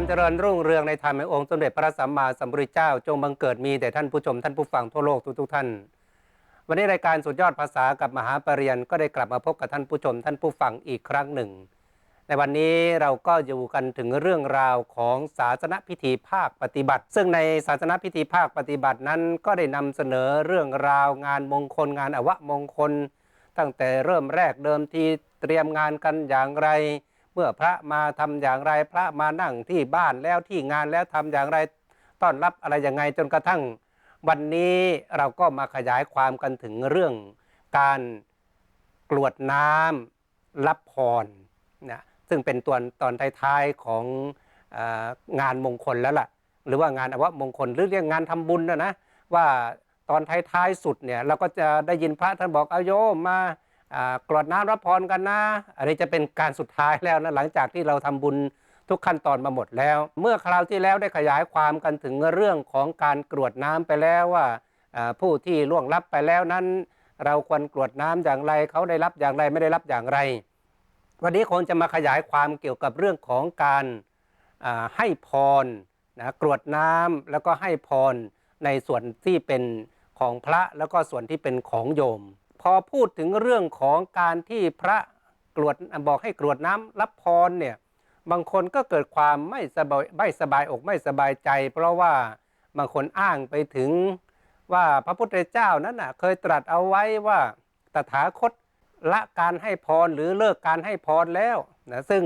ความเจริญรุ่งเรืองในธรรมแห่งองค์สมเด็จพระสัมมาสัมพุทธเจ้า จงบังเกิดมีแต่ท่านผู้ชมท่านผู้ฟังทั่วโลกทุกๆท่าน วันนี้รายการสุดยอดภาษากับมหาปรริญญาก็ได้กลับมาพบกับท่านผู้ชมท่านผู้ฟังอีกครั้งหนึ่ง ในวันนี้เราก็อยู่กันถึงเรื่องราวของศาสนพิธีภาคปฏิบัติ ซึ่งในศาสนพิธีภาคปฏิบัตินั้น ก็ได้นำเสนอเรื่องราวงานมงคลงานอวมงคล ตั้งแต่เริ่มแรกเดิมทีเตรียมงานกันอย่างไร มื่อพระมาทำอย่างไรพระมานั่งที่บ้านแล้วที่งานแล้วทำอย่างไรต้อนรับอะไรยังไงจนกระทั่ง วันนี้เราก็มาขยายความกันถึงเรื่องการกรวดน้ำรับพรนะซึ่งเป็นตัวตอนท้ายๆของอองานมงคลแล้วล่ะ หรือว่างานอวมงคลหรือเรียกงานทำบุญนะนะว่าตอนท้ายๆสุดเนี่ยเราก็จะได้ยินพระท่านบอกเอาโยมมาอ่า กรวดน้ำรับพรกันนะ อันนี้จะเป็นการสุดท้ายแล้วนะหลังจากที่เราทำบุญทุกขั้นตอนมาหมดแล้ว เมื่อคราวที่แล้วได้ขยายความกันถึงเรื่องของการกรวดน้ำไปแล้วว่าผู้ที่ล่วงลับไปแล้วนั้น เราควรกรวดน้ำอย่างไรเขาได้รับอย่างไรไม่ได้รับอย่างไร วันนี้คงจะมาขยายความเกี่ยวกับเรื่องของการให้พรนะกรวดน้ำแล้วก็ให้พรในส่วนที่เป็นของพระแล้วก็ส่วนที่เป็นของโยม พอพูดถึงเรื่องของการที่พระกรวดบอกให้กรวดน้ำรับพรเนี่ยบางคนก็เกิดความไม่สบายไม่สบายอกไม่สบายใจ เพราะว่าบางคนอ้างไปถึงว่าพระพุทธเจ้านั้นน่ะเคยตรัสเอาไว้ว่าตถาคตละการให้พรหรือเลิกการให้พรแล้วนะซึ่ง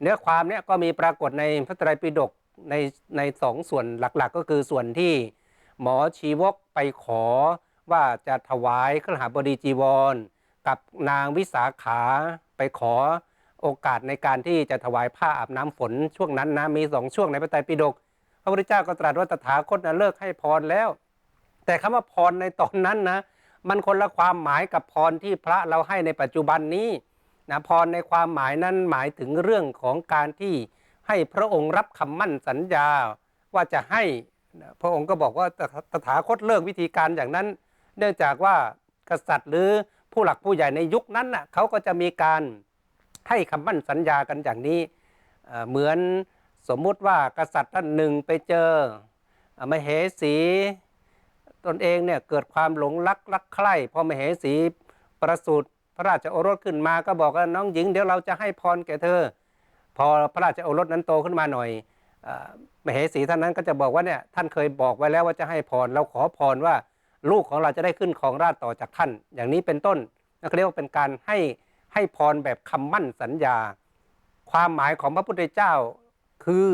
เนื้อความเนี้ยก็มีปรากฏในพระไตรปิฎกในในสองส่วนหลักๆ ก็คือส่วนที่หมอชีวกไปขอ ว่าจะถวายขหบดีจีวร กับนางวิสาขาไปขอโอกาสในการที่จะถวายผ้าอาบน้ำฝนช่วงนั้นนะมีสองช่วงในพระไตรปิฎกพระพุทธเจ้าก็ตรัสว่าตถาคตนะเลิกให้พรแล้ว แต่คำว่าพรในตอนนั้นนะมันคนละความหมายกับพรที่พระเราให้ในปัจจุบันนี้นะพรในความหมายนั้นหมายถึงเรื่องของการที่ให้พระองค์รับคำมั่นสัญญาว่าจะให้พระองค์ก็บอกว่าตถาคตเลิกวิธีการอย่างนั้น เนื่องจากว่ากษัตริย์หรือผู้หลักผู้ใหญ่ในยุคนั้นน่ะเขาก็จะมีการให้คำมั่นสัญญากันอย่างนี้ เหมือนสมมุติว่ากษัตริย์ท่านหนึ่งไปเจอมเหสีตนเองเนี่ยเกิดความหลงรักรักใคร่พอมเหสีประสูติพระราชโอรสขึ้นมาก็บอกว่าน้องหญิงเดี๋ยวเราจะให้พรแก่เธอ พอพระราชโอรสนั้นโตขึ้นมาหน่อยอมเหสีท่านนั้นก็จะบอกว่าเนี่ยท่านเคยบอกไว้แล้วว่าจะให้พรเราขอพรว่า ลูกของเราจะได้ขึ้นของราชต่อจากท่าน อย่างนี้เป็นต้นนั่นเขาเรียกว่าเป็นการให้ให้พรแบบคำมั่นสัญญา ความหมายของพระพุทธเจ้าคือ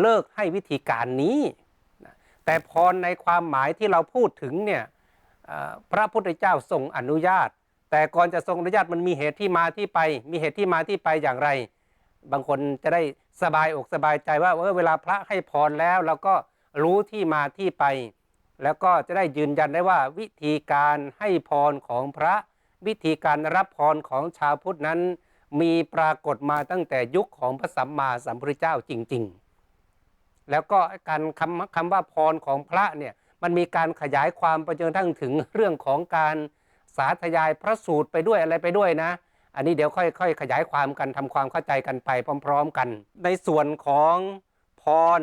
เลิกให้วิธีการนี้ แต่พรในความหมายที่เราพูดถึงเนี่ยพระพุทธเจ้าทรงอนุญาต แต่ก่อนจะทรงอนุญาตมันมีเหตุที่มาที่ไป มีเหตุที่มาที่ไปอย่างไร บางคนจะได้สบายอกสบายใจว่าเออเวลาพระให้พรแล้วเราก็รู้ที่มาที่ไป แล้วก็จะได้ยืนยันได้ว่าวิธีการให้พรของพระวิธีการรับพรของชาวพุทธนั้น มีปรากฏมาตั้งแต่ยุคของพระสัมมาสัมพุทธเจ้าจริง ๆ แล้วก็การคำคำว่าพรของพระเนี่ยมันมีการขยายความไปจนทั่งถึงเรื่องของการสาธยายพระสูตรไปด้วยอะไรไปด้วยนะ อันนี้เดี๋ยวค่อยๆ ขยายความกันทำความเข้าใจกันไปพร้อม ๆ กัน ในส่วนของพร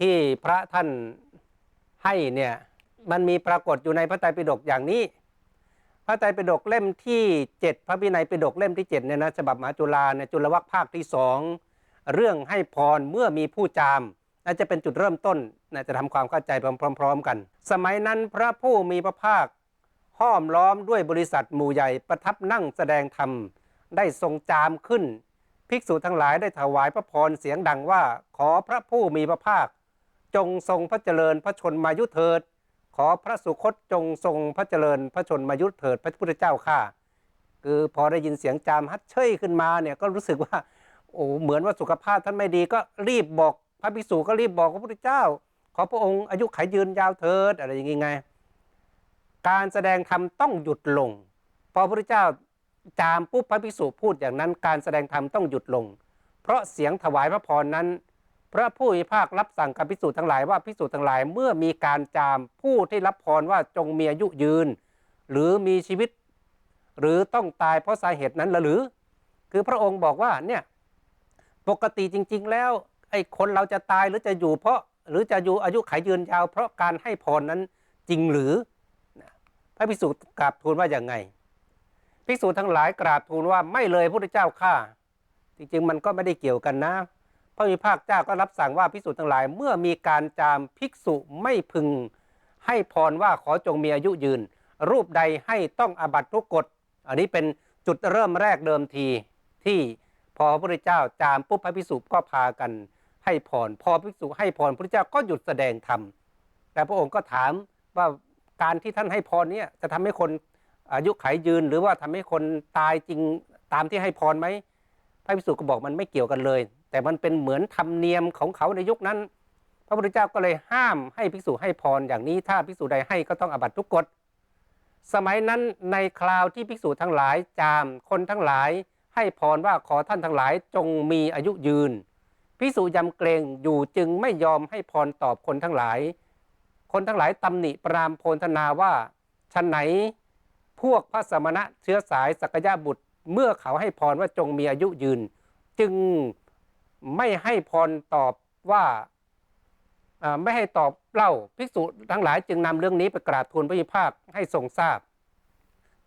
ที่พระท่าน ให้เนี่ยมันมีปรากฏอยู่ในพระไตรปิฎกอย่างนี้ พระไตรปิฎกเล่มที่ 7 พระวินัยปิฎกเล่มที่7เนี่ยนะฉบับมหาจุฬาเนี่ยจุลวรรคภาคที่สองเรื่องให้พรเมื่อมีผู้จามน่าจะเป็นจุดเริ่มต้นนะจะทำความเข้าใจพร้อม ๆ กัน สมัยนั้นพระผู้มีพระภาคห้อมล้อมด้วยบริษัทหมู่ใหญ่ประทับนั่งแสดงธรรมได้ทรงจามขึ้น ภิกษุทั้งหลายได้ถวายพระพรเสียงดังว่า ขอพระผู้มีพระภาค จงทรงพระเจริญพระชนมายุเถิด ขอพระสุคตจงทรงพระเจริญพระชนมายุเถิด พระพุทธเจ้าข้าคือพอได้ยินเสียงจามฮัดเชยขึ้นมาเนี่ยก็รู้สึกว่าโอ้เหมือนว่าสุขภาพท่านไม่ดีก็รีบบอก พระภิกษุก็รีบบอกพระพุทธเจ้า ขอพระองค์อายุขัยยืนยาวเถิดอะไรอย่างงี้ไง การแสดงธรรมต้องหยุดลง พอพระพุทธเจ้าจามปุ๊บพระภิกษุพูดอย่างนั้น การแสดงธรรมต้องหยุดลง เพราะเสียงถวายพระพรนั้น พระผู้มีภาครับสั่งกับภิกษุทั้งหลายว่าภิกษุทั้งหลายเมื่อมีการจามผู้ที่รับพรว่าจงมีอายุยืน หรือมีชีวิต หรือต้องตายเพราะสาเหตุนั้นหรือ คือพระองค์บอกว่าเนี่ยปกติจริง ๆ แล้วไอ้คนเราจะตายหรือจะอยู่เพราะหรือจะอยู่อายุขายยืนยาว เพราะการให้พรนั้นจริงหรือพระภิกษุกราบทูลว่าอย่างไงภิกษุทั้งหลายกราบทูลว่าไม่เลยพระพุทธเจ้าข้าจริงๆ มันก็ไม่ได้เกี่ยวกันนะ พระมีภาคเจ้าก็รับสั่งว่าภิกษุทั้งหลาย เมื่อมีการจามภิกษุไม่พึง ให้พรว่าขอจงมีอายุยืน รูปใดให้ต้องอาบัตทุกกฎ อันนี้เป็นจุดเริ่มแรกเดิมทีที่พอพระพุทธเจ้าจามปุ๊บพระภิกษุก็พากันให้พรพอภิกษุให้พรพระพุทธเจ้าก็หยุดแสดงธรรมแต่พระองค์ก็ถามว่าการที่ท่านให้พรเนี้จะทำให้คนอายุขัยยืน หรือว่าทำให้คนตายจริงตามที่ให้พรไหมพระภิกษุก็บอกมันไม่เกี่ยวกันเลย แต่มันเป็นเหมือนธรรมเนียมของเขาในยุคนั้น พระพุทธเจ้าก็เลยห้ามให้ภิกษุให้พรอย่างนี้ถ้าภิกษุใดให้ก็ต้องอบัตทุกกฎสมัยนั้นในคราวที่ภิกษุทั้งหลายจามคนทั้งหลายให้พรว่าขอท่านทั้งหลายจงมีอายุยืนภิกษุยำเกรงอยู่จึงไม่ยอมให้พรตอบคนทั้งหลาย คนทั้งหลายตำหนิปรามโพลธนาว่าชันไหนพวกพระสมณะเชื้อสายสักยะบุตร เมื่อเขาให้พรว่าจงมีอายุยืน จึง ไม่ให้พรตอบว่าไม่ให้ตอบเล่าภิกษุทั้งหลายจึงนำเรื่องนี้ไปกราบทูลพระยิภาคให้ทรงทราบ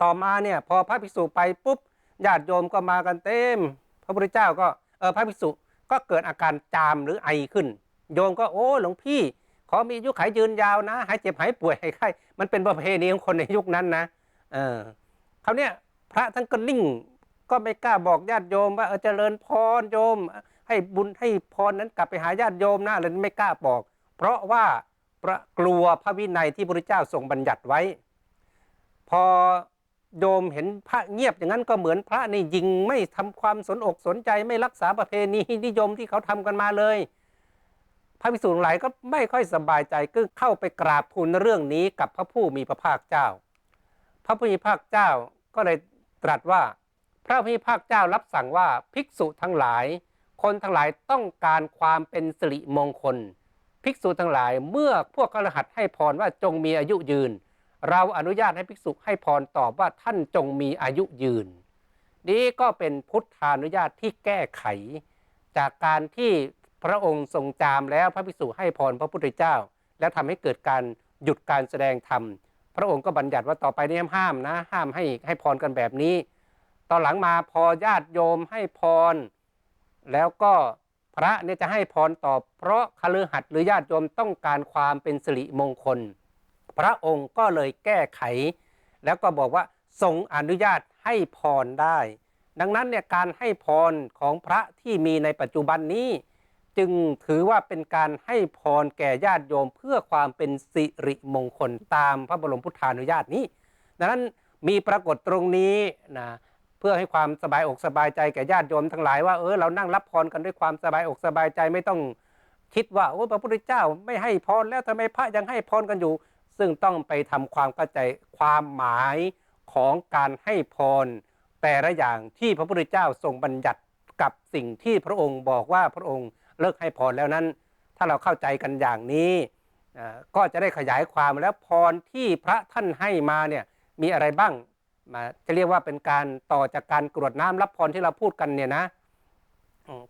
ต่อมาเนี่ยพอพระภิกษุไปปุ๊บญาติโยมก็มากันเต็ม พระพุทธเจ้าก็เออพระภิกษุก็เกิดอาการจามหรือไอขึ้น โยมก็โอ้หลวงพี่ขอมีอายุขายยืนยาวนะหายเจ็บหายป่วยหายไข้มันเป็นประเพณีของคนในยุคนั้นนะเออคราวเนี้ยพระท่านก็นิ่งก็ไม่กล้าบอกญาติโยมว่าเออเจริญพรโยม ให้บุญให้พรนั้นกลับไปหาญาติโยมนะเลยไม่กล้าบอก เพราะว่าประกลัวพระวินัยที่พระพุทธเจ้าทรงบัญญัติไว้ พอโยมเห็นพระเงียบอย่างนั้นก็เหมือนพระนี่ยิงไม่ทำความสนอกสนใจไม่รักษาประเพณีนิยมที่เขาทำกันมาเลย พระภิกษุทั้งหลายก็ไม่ค่อยสบายใจก็เข้าไปกราบทูลเรื่องนี้กับพระผู้มีพระภาคเจ้า พระผู้มีพระภาคเจ้าก็เลยตรัสว่า พระผู้มีพระภาคเจ้ารับสั่งว่าภิกษุทั้งหลาย คนทั้งหลายต้องการความเป็นสิริมงคล ภิกษุทั้งหลายเมื่อพวกกระหัตให้พรว่าจงมีอายุยืน เราอนุญาตให้ภิกษุให้พรตอบว่าท่านจงมีอายุยืน นี้ก็เป็นพุทธานุญาตที่แก้ไข จากการที่พระองค์ทรงจามแล้วพระภิกษุให้พรพระพุทธเจ้า และทำให้เกิดการหยุดการแสดงธรรมพระองค์ก็บัญญัติว่าต่อไปนี้ห้ามนะห้ามให้ให้พรกันแบบนี้ ตอนหลังมาพอญาติโยมให้พร แล้วก็พระเนี่ยจะให้พรตอบเพราะคฤหัสถ์หรือญาติโยมต้องการความเป็นสิริมงคล พระองค์ก็เลยแก้ไข แล้วก็บอกว่าทรงอนุญาตให้พรได้ ดังนั้นเนี่ยการให้พรของพระที่มีในปัจจุบันนี้ จึงถือว่าเป็นการให้พรแก่ญาติโยมเพื่อความเป็นสิริมงคลตามพระบรมพุทธานุญาตนี้ ดังนั้นมีปรากฏตรงนี้นะ เพื่อให้ความสบายอกสบายใจแก่ญาติโยมทั้งหลายว่าเออเรานั่งรับพรกันด้วยความสบายอกสบายใจไม่ต้องคิดว่าโอ้พระพุทธเจ้าไม่ให้พรแล้วทำไมพระยังให้พรกันอยู่ ซึ่งต้องไปทำความเข้าใจความหมายของการให้พร แต่ละอย่างที่พระพุทธเจ้าทรงบัญญัติกับสิ่งที่พระองค์บอกว่าพระองค์เลิกให้พรแล้วนั้น ถ้าเราเข้าใจกันอย่างนี้ก็จะได้ขยายความแล้วพรที่พระท่านให้มาเนี่ยมีอะไรบ้าง มาจะเรียกว่าเป็นการต่อจากการกรวดน้ำรับพรที่เราพูดกันเนี่ยนะ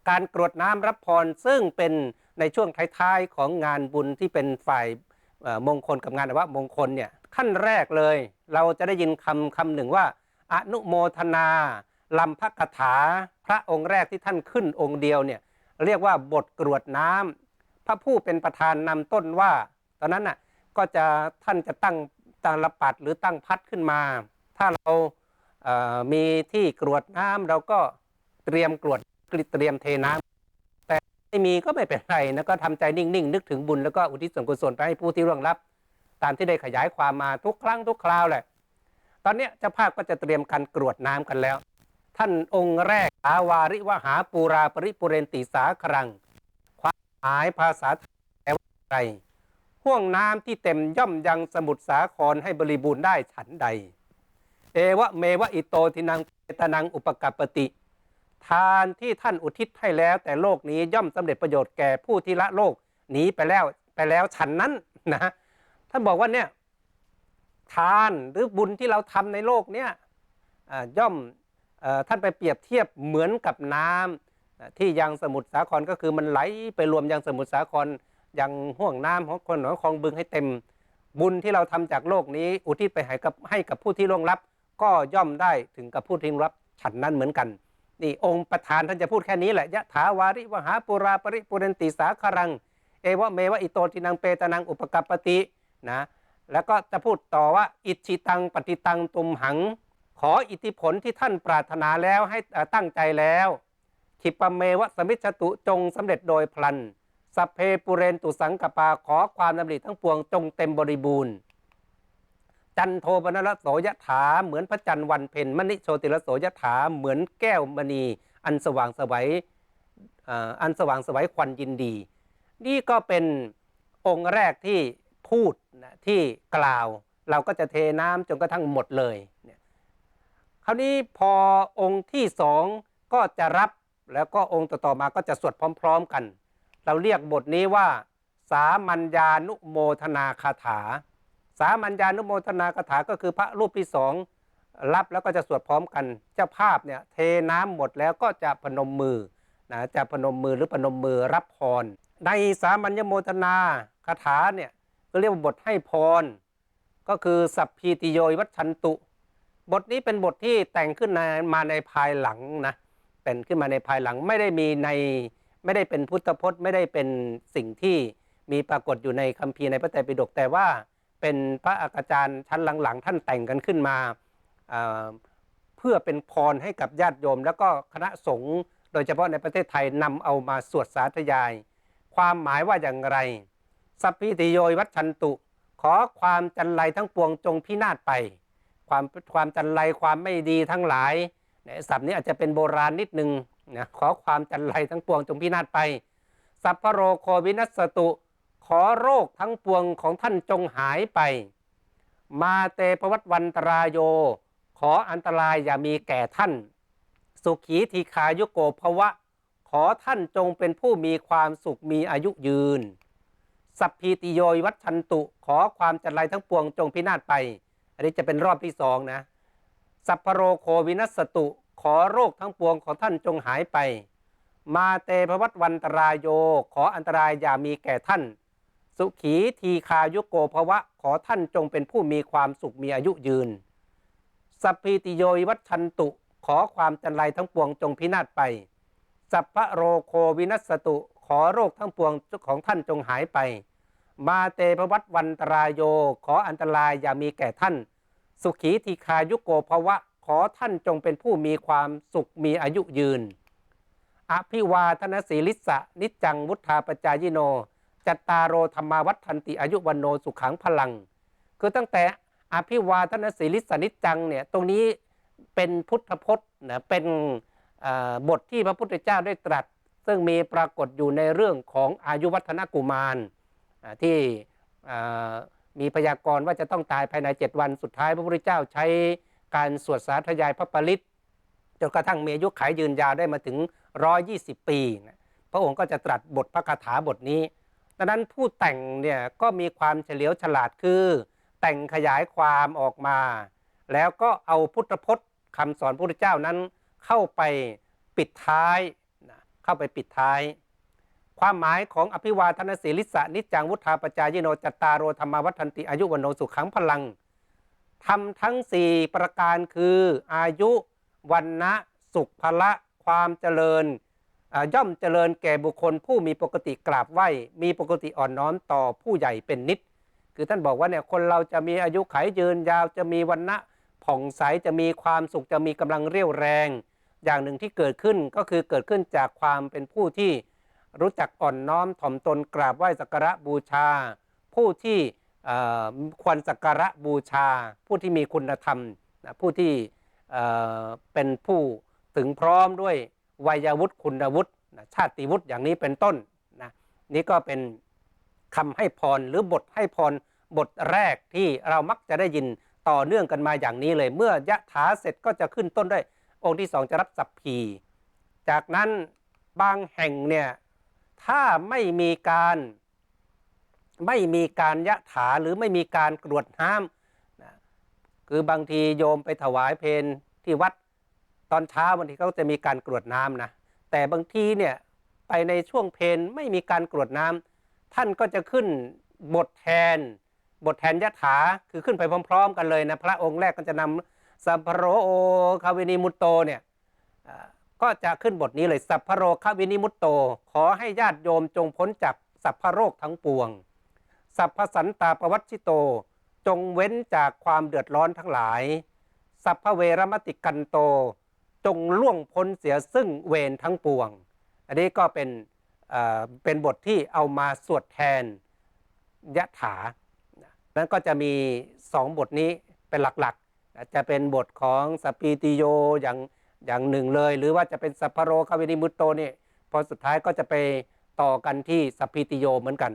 การกรวดน้ำรับพรซึ่งเป็นในช่วงท้ายๆของงานบุญที่เป็นฝ่ายมงคลกับงานอวะมงคลเนี่ยขั้นแรกเลย เราจะได้ยินคำคำหนึ่งว่า อนุโมทนาลำพระคาถาพระองค์แรกที่ท่านขึ้นองค์เดียวเนี่ยเรียกว่าบทกรวดน้ำพระผู้เป็นประธานนำต้นว่า ตอนนั้นน่ะก็จะท่านจะตั้งตาลปัดหรือตั้งพัดขึ้นมา ถ้าเรามีที่กรวดน้ำเราก็เตรียมกรวดเตรียมเทน้ำแต่ไม่มีก็ไม่เป็นไรนะก็ทำใจนิ่งๆ นึกถึงบุญแล้วก็อุทิศส่วนกุศลไปให้ผู้ที่ร่วงรับ ตามที่ได้ขยายความมาทุกครั้งทุกคราวแหละ ตอนนี้เจ้าภาพก็จะเตรียมการกรวดน้ำกันแล้ว ท่านองค์แรกอาวาริวหาปูราปริปุเรนติสาครัง ความหมายภาษาแปลว่าอะไรห่วงน้ำที่เต็มย่อมยังสมุทรสาครให้บริบูรณ์ได้ฉันใด เอวะเมวะอิโตทินังเปตนังอุปกัปปติ ทานที่ท่านอุทิศให้แล้ว แต่โลกนี้ย่อมสำเร็จประโยชน์แก่ผู้ที่ละโลกหนีไปแล้วไปแล้วฉันนั้นนะท่านบอกว่าเนี่ยทานหรือบุญที่เราทำในโลกเนี่ยย่อมอท่านไปเปรียบเทียบเหมือนกับน้ำนะที่ยังสมุทรสาครก็คือมันไหลไปรวมยังสมุทรสาครยังห่วงน้ำของคนของคลองบึงให้เต็ม บุญที่เราทำจากโลกนี้ อุทิศไปให้กับให้กับผู้ที่ล่วงลับ ก็ย่อมได้ถึงกับผู้ที่ล่วงลับฉันนั้นเหมือนกัน นี่องค์ประธานท่านจะพูดแค่นี้แหละยะถาวาริวหาปุราปริปุเรนติสาคารัง เอวะเมวะอิโตตินังเปตานังอุปกัปปตินะแล้วก็จะพูดต่อว่า อิชิตังปฏิตังตุมหัง ขออิทธิผลที่ท่านปรารถนาแล้วให้ตั้งใจแล้วขิปเมวะสมิชตุจงสำเร็จโดยพลันสัพเพปุเรนตุสังกปาขอความดำริทั้งปวงจงเต็มบริบูรณ์ จันโทปนรโสยถาเหมือนพระจันทร์วันเพ็ญมณิโชติรโสยถาเหมือนแก้วมณี อันสว่างสวัยอันสว่างสวัยควันยินดี นี่ก็เป็นองค์แรกที่พูดนะที่กล่าว เราก็จะเทน้ำจนกระทั่งหมดเลยเนี่ยคราวนี้พอองค์ที่สองก็จะรับแล้วก็องค์ต่อๆมาก็จะสวดพร้อม ๆ กัน เราเรียกบทนี้ว่า สามัญญานุโมทนาคาถา สามัญญานุโมทนาคาถาก็คือพระรูปที่สองรับแล้วก็จะสวดพร้อมกัน เจ้าภาพเนี่ยเทน้ำหมดแล้วก็จะพนมมือนะจะพนมมือหรือพนมมือรับพร ในสามัญญโมทนาคาถาเนี่ยก็เรียกว่าบทให้พร ก็คือสัพพีติโยวัชันตุ บทนี้เป็นบทที่แต่งขึ้นมาในภายหลังนะเป็นขึ้นมาในภายหลังไม่ได้มีในไม่ได้เป็นพุทธพจน์ ไม่ได้เป็นสิ่งที่มีปรากฏอยู่ในคัมภีร์ในพระไตรปิฎกแต่ว่า เป็นพระอาจารย์ชั้นหลังๆ ท่านแต่งกันขึ้นมาเอ่อเพื่อเป็นพรให้กับญาติโยม แล้วก็คณะสงฆ์โดยเฉพาะในประเทศไทยนำเอามาสวดสาธยาย ความหมายว่าอย่างไร สัพพิติโยวัชันตุ ขอความจันไรทั้งปวงจงพินาศไป ความความจันไรความไม่ดีทั้งหลายเนี่ยศัพท์นี้อาจจะเป็นโบราณนิดนึงนะขอความจันไรทั้งปวงจงพินาศไป สัพพโรโควินัสตุ อโรคทั้งปวงของท่านจงหายไป มาเตปวัตวันตรายโย ขออันตรายอย่ามีแก่ท่าน สุขีทีคายุโกภวะ ขอท่านจงเป็นผู้มีความสุขมีอายุยืน สัพพีติโยวัชันตุ ขอความจันไรทั้งปวงจงพินาศไป อันนี้จะเป็นรอบที่สองนะ สัพพโรโควินัสตุ ขอโรคทั้งปวงของท่านจงหายไป มาเตภวัตวันตรายโย ขออันตรายอย่ามีแก่ท่าน สุขีทีคายุโกภวะขอท่านจงเป็นผู้มีความสุขมีอายุยืน สัพพีติโยวัชันตุ ขอความจันไรทั้งปวงจงพินาศไป สัพพะโรโควินัสตุ ขอโรคทั้งปวงของท่านจงหายไป มาเตภวัตวันตรายโย ขออันตรายอย่ามีแก่ท่าน สุขีทีคายุโกภวะขอท่านจงเป็นผู้มีความสุขมีอายุยืน อภิวาทนสีลิสะนิจังวุธาปจายโน จัตตารโอธรรมาวัฒนติอายุวันโนสุขังพลัง คือตั้งแต่อภิวาทนสีลิสนิจจังเนี่ยตรงนี้เป็นพุทธพจน์นะเป็นบทที่พระพุทธเจ้าได้ตรัส ซึ่งมีปรากฏอยู่ในเรื่องของอายุวัฒนกุมารที่มีพยากรณ์ว่าจะต้องตายภายใน 7 วันสุดท้ายพระพุทธเจ้าใช้การสวดสาธยายพระปริตจนกระทั่งมีอายุขายยืนยาวได้มาถึง 120 ปีนะพระองค์ก็จะตรัสบทพระคาถาบทนี้ ดังนั้นผู้แต่งเนี่ยก็มีความเฉลียวฉลาดคือ แต่งขยายความออกมา แล้วก็เอาพุทธพจน์คำสอนพระพุทธเจ้านั้น เข้าไปปิดท้ายนะเข้าไปปิดท้าย ความหมายของอภิวาทนศีลิสะนิจังวุธาปจายโนจัตตารโรธรรมวัฒนติอายุวันโนสุขังพลังทำทั้งสี่ประการคืออายุวันนะสุขพละ ความเจริญ ย่อมเจริญแก่บุคคลผู้มีปกติกราบไหว้ มีปกติอ่อนน้อมต่อผู้ใหญ่เป็นนิด คือท่านบอกว่าเนี่ยคนเราจะมีอายุขัยยืนยาวจะมีวันนะผ่องใสจะมีความสุขจะมีกำลังเรี่ยวแรง อย่างหนึ่งที่เกิดขึ้นก็คือเกิดขึ้นจากความเป็นผู้ที่รู้จักอ่อนน้อมถ่อมตนกราบไหว้สักการะบูชา ผู้ที่ควรสักการะบูชา ผู้ที่มีคุณธรรมนะผู้ที่เป็นผู้ถึงพร้อมด้วย วัยวุฒิคุณวุฒิชาติวุฒิอย่างนี้เป็นต้นนะนี่ก็เป็นคำให้พรหรือบทให้พรบทแรกที่เรามักจะได้ยินต่อเนื่องกันมาอย่างนี้เลย เมื่อยะถาเสร็จก็จะขึ้นต้นด้วย องค์ที่สองจะรับสัพพี จากนั้นบางแห่งเนี่ยถ้าไม่มีการไม่มีการยะถาหรือไม่มีการกรวดน้ำนะคือบางทีโยมไปถวายเพลที่วัด ตอนเช้าบางทีเขาจะมีการกรวดน้ำนะแต่บางทีเนี่ยไปในช่วงเพนไม่มีการกรวดน้ำท่านก็จะขึ้นบทแทน บทแทนยะถาคือขึ้นไปพร้อม ๆ กันเลยนะพระองค์แรกก็จะนำสัพพโรโอคาวินิมุตโตเนี่ยก็จะขึ้นบทนี้เลยสัพพโรคาวินิมุตโต ขอให้ญาติโยมจงพ้นจากสัพพโรคทั้งปวง สัพพสันตาปวัชชิโตจงเว้นจากความเดือดร้อนทั้งหลาย สัพพเวรมติกันโต จงล่วงพ้นเสียซึ่งเวรทั้งปวง อันนี้ก็เป็นเเป็นบทที่เอามาสวดแทนยะถานั้นก็จะมีสองบทนี้เป็นหลักๆ จะเป็นบทของสปีติโยอย่างอย่างหนึ่งเลย หรือว่าจะเป็นสัพพโรคาวินิมุตโตนี่พอสุดท้ายก็จะไปต่อกันที่สปปีติโยเหมือนกัน